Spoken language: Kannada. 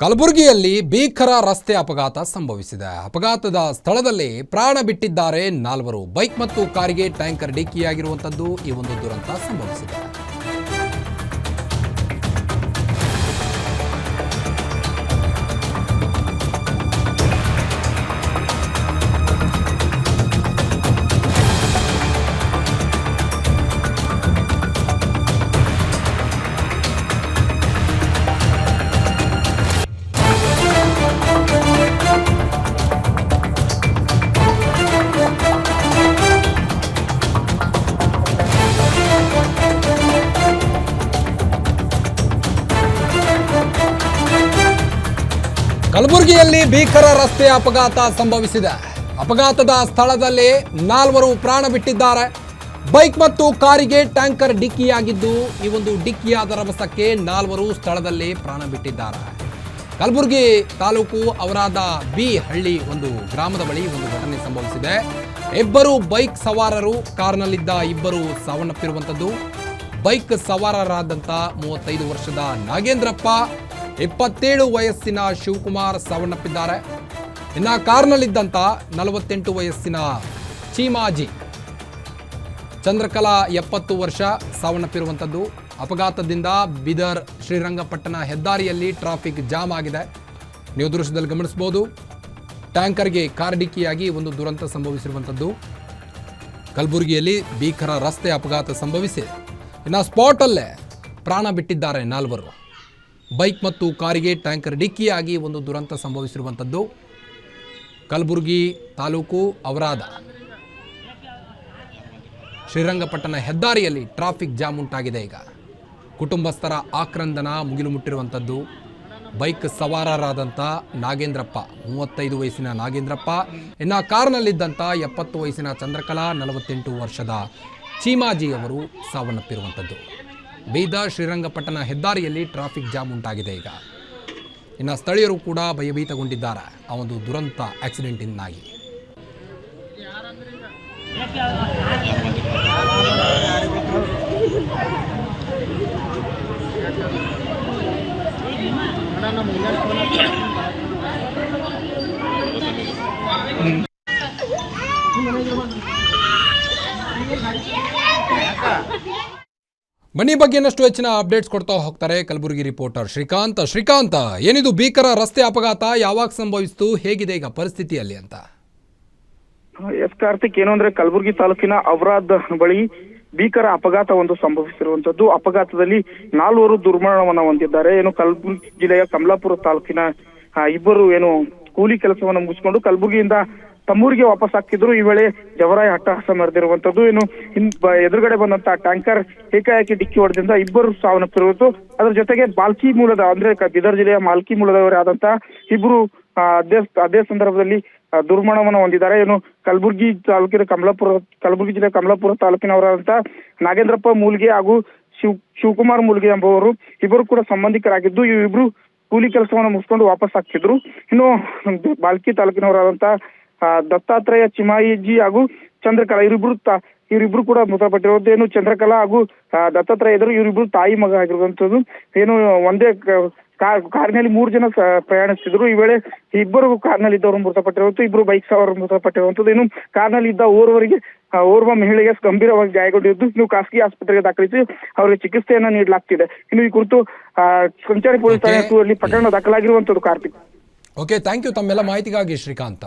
ಕಲಬುರಗಿಯಲ್ಲಿ ಭೀಕರ ರಸ್ತೆ ಅಪಘಾತ ಸಂಭವಿಸಿದೆ. ಅಪಘಾತದ ಸ್ಥಳದಲ್ಲಿ ಪ್ರಾಣ ಬಿಟ್ಟಿದ್ದಾರೆ ನಾಲ್ವರು. ಬೈಕ್ ಮತ್ತು ಕಾರಿಗೆ ಟ್ಯಾಂಕರ್ ಡಿಕ್ಕಿಯಾಗಿರುವಂತದ್ದು ಈ ಒಂದು ದುರಂತ ಸಂಭವಿಸಿದೆ. ಕಲಬುರಗಿಯಲ್ಲಿ ಭೀಕರ ರಸ್ತೆ ಅಪಘಾತ ಸಂಭವಿಸಿದೆ. ಅಪಘಾತದ ಸ್ಥಳದಲ್ಲಿ ನಾಲ್ವರು ಪ್ರಾಣ ಬಿಟ್ಟಿದ್ದಾರೆ. ಬೈಕ್ ಮತ್ತು ಕಾರಿಗೆ ಟ್ಯಾಂಕರ್ ಡಿಕ್ಕಿಯಾಗಿದ್ದು, ಈ ಒಂದು ಡಿಕ್ಕಿಯಾದ ರಭಸಕ್ಕೆ ನಾಲ್ವರು ಸ್ಥಳದಲ್ಲಿ ಪ್ರಾಣ ಬಿಟ್ಟಿದ್ದಾರೆ. ಕಲಬುರಗಿ ತಾಲೂಕು ಅವರಾದ ಬಿ ಹಳ್ಳಿ ಒಂದು ಗ್ರಾಮದ ಬಳಿ ಒಂದು ಘಟನೆ ಸಂಭವಿಸಿದೆ. ಇಬ್ಬರು ಬೈಕ್ ಸವಾರರು ಕಾರ್ನಲ್ಲಿದ್ದ ಇಬ್ಬರು ಸಾವನ್ನಪ್ಪಿರುವಂಥದ್ದು ಬೈಕ್ ಸವಾರರಾದಂಥ ಮೂವತ್ತೈದು ವರ್ಷದ ನಾಗೇಂದ್ರಪ್ಪ ಇಪ್ಪತ್ತೇಳು ವಯಸ್ಸಿನ ಶಿವಕುಮಾರ್ ಸಾವನ್ನಪ್ಪಿದ್ದಾರೆ. ಇನ್ನು ಕಾರ್ನಲ್ಲಿದ್ದಂಥ ನಲವತ್ತೆಂಟು ವಯಸ್ಸಿನ ಚೀಮಾಜಿ ಚಂದ್ರಕಲಾ ಎಪ್ಪತ್ತು ವರ್ಷ ಸಾವನ್ನಪ್ಪಿರುವಂಥದ್ದು. ಅಪಘಾತದಿಂದ ಬೀದರ್, ಶ್ರೀರಂಗಪಟ್ಟಣ ಹೆದ್ದಾರಿಯಲ್ಲಿ ಟ್ರಾಫಿಕ್ ಜಾಮ್ ಆಗಿದೆ. ನೀವು ದೃಶ್ಯದಲ್ಲಿ ಗಮನಿಸಬಹುದು, ಟ್ಯಾಂಕರ್ಗೆ ಕಾರ್ ಡಿಕ್ಕಿಯಾಗಿ ಒಂದು ದುರಂತ ಸಂಭವಿಸಿರುವಂಥದ್ದು. ಕಲಬುರಗಿಯಲ್ಲಿ ಭೀಕರ ರಸ್ತೆ ಅಪಘಾತ ಸಂಭವಿಸಿ, ಇನ್ನು ಸ್ಪಾಟಲ್ಲೇ ಪ್ರಾಣ ಬಿಟ್ಟಿದ್ದಾರೆ ನಾಲ್ವರು. ಬೈಕ್ ಮತ್ತು ಕಾರಿಗೆ ಟ್ಯಾಂಕರ್ ಡಿಕ್ಕಿಯಾಗಿ ಒಂದು ದುರಂತ ಸಂಭವಿಸಿರುವಂಥದ್ದು. ಕಲಬುರಗಿ ತಾಲೂಕು ಅವರಾದ ಶ್ರೀರಂಗಪಟ್ಟಣ ಹೆದ್ದಾರಿಯಲ್ಲಿ ಟ್ರಾಫಿಕ್ ಜಾಮ್ ಉಂಟಾಗಿದೆ ಈಗ. ಕುಟುಂಬಸ್ಥರ ಆಕ್ರಂದನ ಮುಗಿಲು ಮುಟ್ಟಿರುವಂಥದ್ದು ಬೈಕ್ ಸವಾರರಾದಂಥ ನಾಗೇಂದ್ರಪ್ಪ, ಮೂವತ್ತೈದು ವಯಸ್ಸಿನ ನಾಗೇಂದ್ರಪ್ಪ, ಇನ್ನು ಕಾರ್ನಲ್ಲಿದ್ದಂಥ ಎಪ್ಪತ್ತು ವಯಸ್ಸಿನ ಚಂದ್ರಕಲಾ, ನಲವತ್ತೆಂಟು ವರ್ಷದ ಚೀಮಾಜಿ ಅವರು ಸಾವನ್ನಪ್ಪಿರುವಂಥದ್ದು. ಬೀದರ್ ಶ್ರೀರಂಗಪಟ್ಟಣ ಹೆದ್ದಾರಿಯಲ್ಲಿ ಟ್ರಾಫಿಕ್ ಜಾಮ್ ಉಂಟಾಗಿದೆ ಈಗ. ಇನ್ನು ಸ್ಥಳೀಯರು ಕೂಡ ಭಯಭೀತಗೊಂಡಿದ್ದಾರೆ. ಆ ಒಂದು ದುರಂತ ಆಕ್ಸಿಡೆಂಟಿಂದಾಗಿ. ಬನ್ನಿ ಬಗ್ಗೆ ಇನ್ನಷ್ಟು ಹೆಚ್ಚಿನ ಅಪ್ಡೇಟ್ಸ್ ಕೊಡ್ತಾ ಹೋಗ್ತಾರೆ ಕಲಬುರಗಿ ರಿಪೋರ್ಟರ್ ಶ್ರೀಕಾಂತ್. ಶ್ರೀಕಾಂತ್, ಏನಿದು ಭೀಕರ ರಸ್ತೆ ಅಪಘಾತ? ಯಾವಾಗ ಸಂಭವಿಸಿತು? ಹೇಗಿದೆ ಈಗ ಪರಿಸ್ಥಿತಿಯಲ್ಲಿ ಅಂತ? ಎಸ್ ಕಾರ್ತಿಕ್, ಏನು ಅಂದ್ರೆ ಕಲಬುರಗಿ ತಾಲೂಕಿನ ಅವರಾದ್ ಬಳಿ ಭೀಕರ ಅಪಘಾತ ಒಂದು ಸಂಭವಿಸಿರುವಂತದ್ದು ಅಪಘಾತದಲ್ಲಿ ನಾಲ್ವರು ದುರ್ಮರಣವನ್ನ ಹೊಂದಿದ್ದಾರೆ. ಏನು ಕಲಬುರಗಿ ಜಿಲ್ಲೆಯ ಕಮಲಾಪುರ ತಾಲೂಕಿನ ಇಬ್ಬರು ಏನು ಕೂಲಿ ಕೆಲಸವನ್ನ ಮುಗಿಸಿಕೊಂಡು ಕಲಬುರಗಿಯಿಂದ ತಮ್ಮೂರಿಗೆ ವಾಪಸ್ ಆಗ್ತಿದ್ರು ಈ ವೇಳೆ ಜವರಾಯ ಅಟ್ಟಹಾಸ ಮರೆದಿರುವಂತದ್ದು ಬ- ಎದುರುಗಡೆ ಬಂದಂತ ಟ್ಯಾಂಕರ್ ಏಕಾಏಕಿ ಡಿಕ್ಕಿ ಹೊಡೆದಿಂದ ಇಬ್ಬರು ಸಾವನ್ನಪ್ಪಿರುವುದು. ಅದರ ಜೊತೆಗೆ ಬಾಲ್ಕಿ ಮೂಲದ, ಅಂದ್ರೆ ಬೀದರ್ ಜಿಲ್ಲೆಯ ಮಾಲ್ಕಿ ಮೂಲದವರೇ ಆದಂತ ಇಬ್ಬರು ಅದೇ ಅದೇ ಸಂದರ್ಭದಲ್ಲಿ ದುರ್ಮರಣವನ್ನು ಹೊಂದಿದ್ದಾರೆ. ಏನು ಕಲಬುರಗಿ ತಾಲೂಕಿನ ಕಮಲಾಪುರ, ಕಲಬುರಗಿ ಜಿಲ್ಲೆ ಕಮಲಾಪುರ ತಾಲೂಕಿನವರಾದಂತ ನಾಗೇಂದ್ರಪ್ಪ ಮೂಲ್ಗೆ ಹಾಗೂ ಶಿವ್, ಶಿವಕುಮಾರ್ ಮೂಲ್ಗೆ ಎಂಬುವರು ಇಬ್ಬರು ಕೂಡ ಸಂಬಂಧಿಕರಾಗಿದ್ದು ಇವಿಬ್ರು ಕೂಲಿ ಕೆಲಸವನ್ನು ಮುಗಿಸ್ಕೊಂಡು ವಾಪಸ್ ಆಗ್ತಿದ್ರು ಇನ್ನು ಬಾಲ್ಕಿ ತಾಲೂಕಿನವರಾದಂತಹ ದತ್ತಾತ್ರೇಯ ಚಿಮಾಯಿಜಿ ಹಾಗೂ ಚಂದ್ರಕಲಾ ಇವರಿಬ್ರು ತ ಇವರಿಬ್ರು ಕೂಡ ಮೃತಪಟ್ಟಿರೋದು ಏನು ಚಂದ್ರಕಲಾ ಹಾಗೂ ದತ್ತಾತ್ರೇಯ ಇದ್ರು ಇವರಿಬ್ರು ತಾಯಿ ಮಗ ಆಗಿರುವಂತದ್ದು ಏನು ಒಂದೇ ಕಾರಿನಲ್ಲಿ ಕಾರ್ ಕಾರ್ನಲ್ಲಿ ಮೂರು ಜನ ಪ್ರಯಾಣಿಸ್ತಿದ್ರು. ಈ ವೇಳೆ ಇಬ್ಬರು ಕಾರ್ನಲ್ಲಿ ಇದ್ದವರು ಮೃತಪಟ್ಟಿರುವಂತ ಇಬ್ರು ಬೈಕ್ ಸವಾರ ಮೃತಪಟ್ಟಿರುವಂತದ್ದು ಏನು ಕಾರ್ನಲ್ಲಿ ಇದ್ದ ಓರ್ವರಿಗೆ ಓರ್ವ ಮಹಿಳೆಗೆ ಗಂಭೀರವಾಗಿ ಗಾಯಗೊಂಡಿದ್ದು. ಇನ್ನು ಖಾಸಗಿ ಆಸ್ಪತ್ರೆಗೆ ದಾಖಲಿಸಿ ಅವರಿಗೆ ಚಿಕಿತ್ಸೆಯನ್ನ ನೀಡಲಾಗ್ತಿದೆ. ಇನ್ನು ಈ ಕುರಿತು ಸಂಚಾರಿ ಪೊಲೀಸ್ ಪ್ರಕರಣ ದಾಖಲಾಗಿರುವಂತದ್ದು ಕಾರ್ತಿಕ್. ಓಕೆ ಥ್ಯಾಂಕ್ ಯು ತಮ್ಮೆಲ್ಲ ಮಾಹಿತಿಗಾಗಿ ಶ್ರೀಕಾಂತ್.